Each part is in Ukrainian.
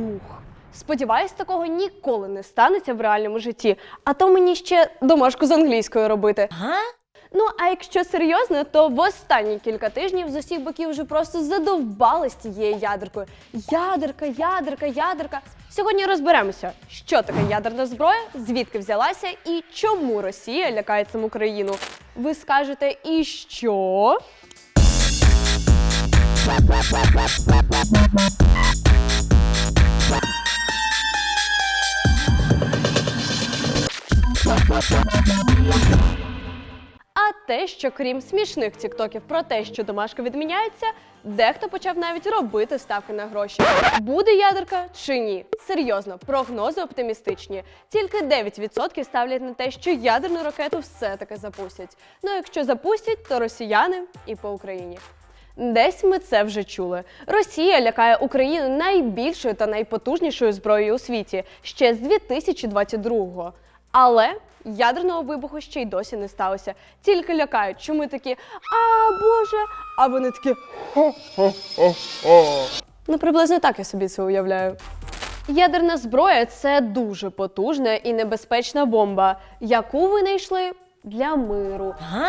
Фух. Сподіваюсь, такого ніколи не станеться в реальному житті, а то мені ще домашку з англійською робити. Га? Ну, а якщо серйозно, то в останні кілька тижнів з усіх боків вже просто задовбали з цією ядеркою. Ядерка, ядерка, ядерка. Сьогодні розберемося, що таке ядерна зброя, звідки взялася і чому Росія лякає цим Україну. Ви скажете, і що? Те, що крім смішних тіктоків про те, що домашка відміняється, дехто почав навіть робити ставки на гроші. Буде ядерка чи ні? Серйозно, прогнози оптимістичні. Тільки 9% ставлять на те, що ядерну ракету все-таки запустять. Ну, якщо запустять, то росіяни і по Україні. Десь ми це вже чули. Росія лякає Україну найбільшою та найпотужнішою зброєю у світі ще з 2022-го. Але ядерного вибуху ще й досі не сталося. Тільки лякають, що ми такі а Боже, а вони такі Ну, приблизно так я собі це уявляю. Ядерна зброя це дуже потужна і небезпечна бомба, яку винайшли для миру. Га?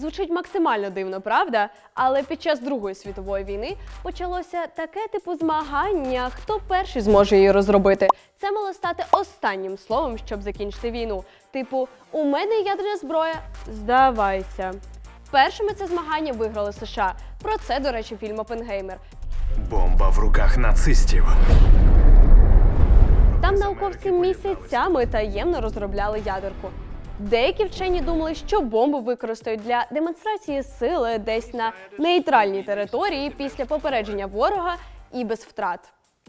Звучить максимально дивно, правда? Але під час Другої світової війни почалося таке типу змагання, хто перший зможе її розробити. Це мало стати останнім словом, щоб закінчити війну. Типу, у мене ядерна зброя, здавайся. Першими це змагання виграли США. Про це, до речі, фільм Опенгеймер. Бомба в руках нацистів. Там науковці місяцями таємно розробляли ядерку. Деякі вчені думали, що бомбу використають для демонстрації сили десь на нейтральній території після попередження ворога і без втрат.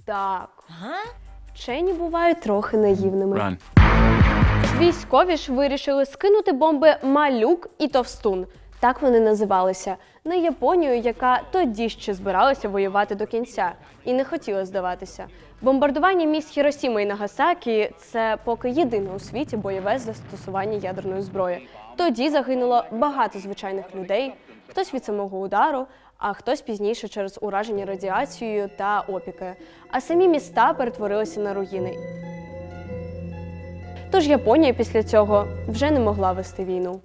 Так, вчені бувають трохи наївними. Run. Військові ж вирішили скинути бомби Малюк і Товстун. Так вони називалися на Японію, яка тоді ще збиралася воювати до кінця і не хотіла здаватися. Бомбардування міст Хіросіма і Нагасакі це поки єдине у світі бойове застосування ядерної зброї. Тоді загинуло багато звичайних людей, хтось від самого удару, а хтось пізніше через ураження радіацією та опіки. А самі міста перетворилися на руїни. Тож Японія після цього вже не могла вести війну.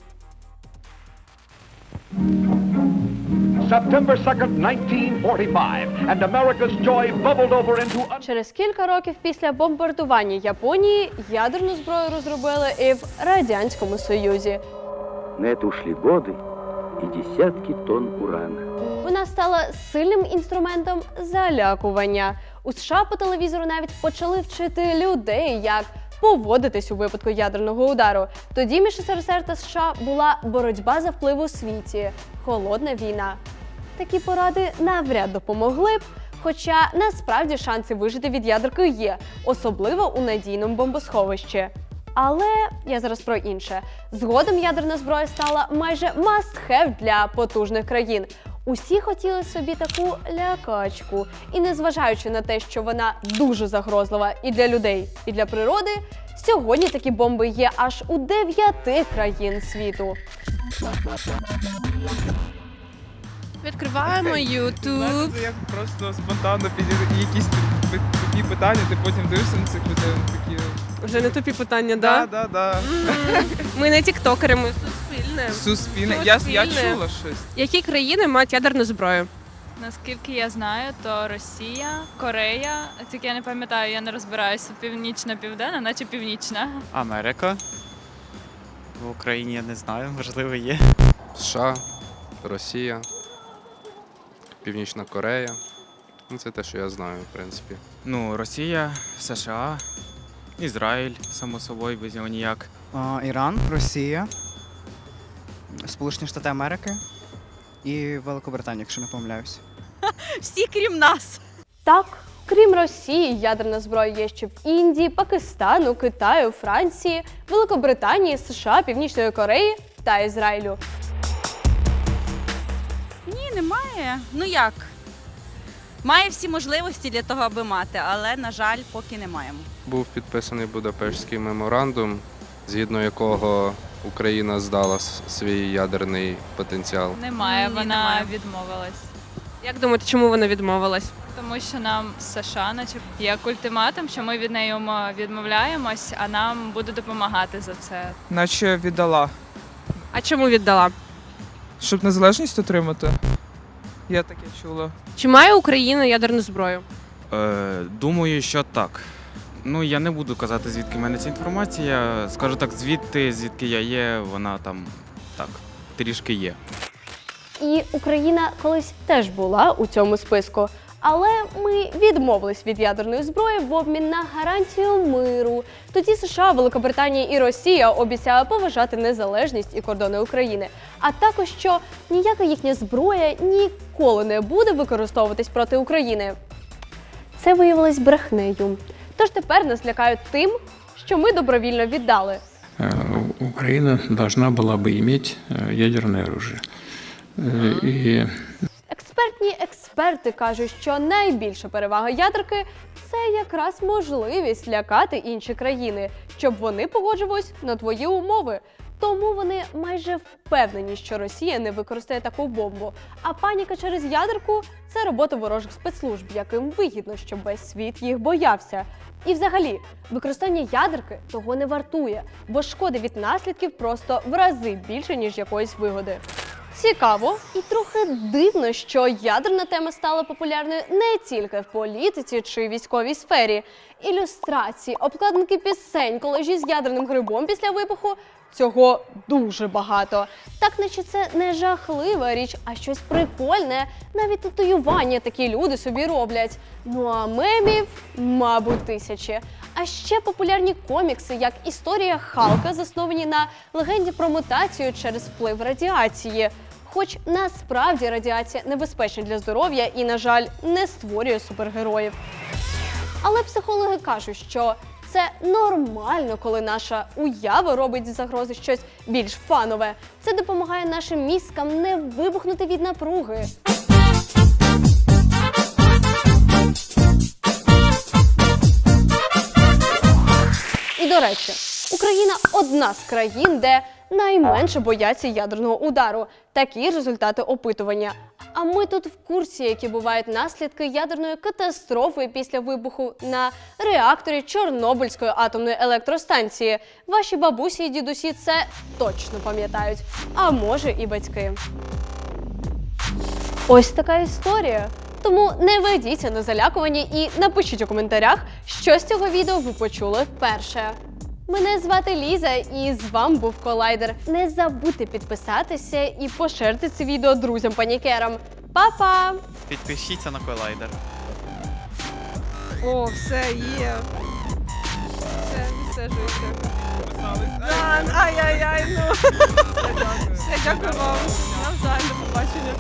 September 2nd, 1945, and America's joy bubbled over into Через кілька років після бомбардування Японії ядерну зброю розробили і в радянському союзі. На это ушли годы и десятки тонн урана. Вона стала сильним інструментом залякування. У США по телевізору навіть почали вчити людей, як поводитись у випадку ядерного удару. Тоді між СРСР та США була боротьба за вплив у світі, холодна війна. Такі поради навряд допомогли б. Хоча насправді шанси вижити від ядерки є, особливо у надійному бомбосховищі. Але я зараз про інше. Згодом ядерна зброя стала майже must-have для потужних країн. Усі хотіли собі таку лякачку. І незважаючи на те, що вона дуже загрозлива і для людей, і для природи, сьогодні такі бомби є аж у дев'яти країн світу. Відкриваємо YouTube. Це як просто спонтанно підійдуть якісь тупі- тупі питання, ти потім дивишся на цих людей, такі. Вже не тупі питання, Да, да? да, да. Ми не тіктокери, ми суспільне. Суспільне. Я, я Суспільне. чула щось. Які країни мають ядерну зброю? Наскільки я знаю, то Росія, Корея, тільки я не пам'ятаю, я не розбираюся, північна, південна, наче північна. Америка. В Україні я не знаю, можливо, є. США, Росія, Північна Корея. Ну, це те, що я знаю, в принципі. Ну, Росія, США, Ізраїль, само собою, без нього ніяк. А, Іран, Росія, Сполучені Штати Америки і Великобританія, якщо не помиляюсь. Всі крім нас. Так, крім Росії, ядерна зброя є ще в Індії, Пакистану, Китаю, Франції, Великобританії, США, Північної Кореї та Ізраїлю. Ні, немає. Ну як? Має всі можливості для того, аби мати, але, на жаль, поки не маємо. Був підписаний Будапештський меморандум, згідно якого Україна здала свій ядерний потенціал. Немає, Ні, вона немає. відмовилась. Як думаєте, чому вона відмовилась? Тому що нам США, наче як ультиматум, що ми від неї відмовляємось, а нам буде допомагати за це. Наче віддала. А чому віддала? Щоб незалежність отримати. Я таке чула. Чи має Україна ядерну зброю? Е, думаю, що так. Ну, я не буду казати, звідки в мене ця інформація. Скажу так, звідти, звідки я є, вона там так, трішки є. І Україна колись теж була у цьому списку. Але ми відмовились від ядерної зброї в обмін на гарантію миру. Тоді США, Великобританія і Росія обіцяли поважати незалежність і кордони України, а також що ніяка їхня зброя ніколи не буде використовуватись проти України. Це виявилось брехнею. Тож тепер нас лякають тим, що ми добровільно віддали. Украина должна была бы иметь э, ядерное оружие. Э, И Експертні експерти кажуть, що найбільша перевага ядерки це якраз можливість лякати інші країни, щоб вони погоджувались на твої умови. Тому вони майже впевнені, що Росія не використає таку бомбу. А паніка через ядерку це робота ворожих спецслужб, яким вигідно, щоб весь світ їх боявся. І взагалі, використання ядерки того не вартує, бо шкоди від наслідків просто в рази більше, ніж якоїсь вигоди. Цікаво і трохи дивно, що ядерна тема стала популярною не тільки в політиці чи військовій сфері. Ілюстрації, обкладинки пісень, колежі з ядерним грибом після вибуху цього дуже багато. Так, наче це не жахлива річ, а щось прикольне. Навіть татуювання такі люди собі роблять. Ну а мемів, мабуть, тисячі. А ще популярні комікси, як історія Халка, засновані на легенді про мутацію через вплив радіації. Хоч насправді радіація небезпечна для здоров'я і, на жаль, не створює супергероїв. Але психологи кажуть, що це нормально, коли наша уява робить з загрози щось більш фанове. Це допомагає нашим мізкам не вибухнути від напруги. І до речі, Україна одна з країн, де найменше бояться ядерного удару. Такі результати опитування. А ми тут в курсі, які бувають наслідки ядерної катастрофи після вибуху на реакторі Чорнобильської атомної електростанції. Ваші бабусі і дідусі це точно пам'ятають, а може і батьки. Ось така історія. Тому не ведіться на залякування і напишіть у коментарях, що з цього відео ви почули вперше. Мене звати Ліза, і з вами був Колайдер. Не забудьте підписатися і поширити це відео друзям-панікерам. Па-па! Підпишіться на колайдер. О, все є. Все, відстежується. Ай-яй-яй, ну. Все, дякую вам. Навзаєм, до побачення.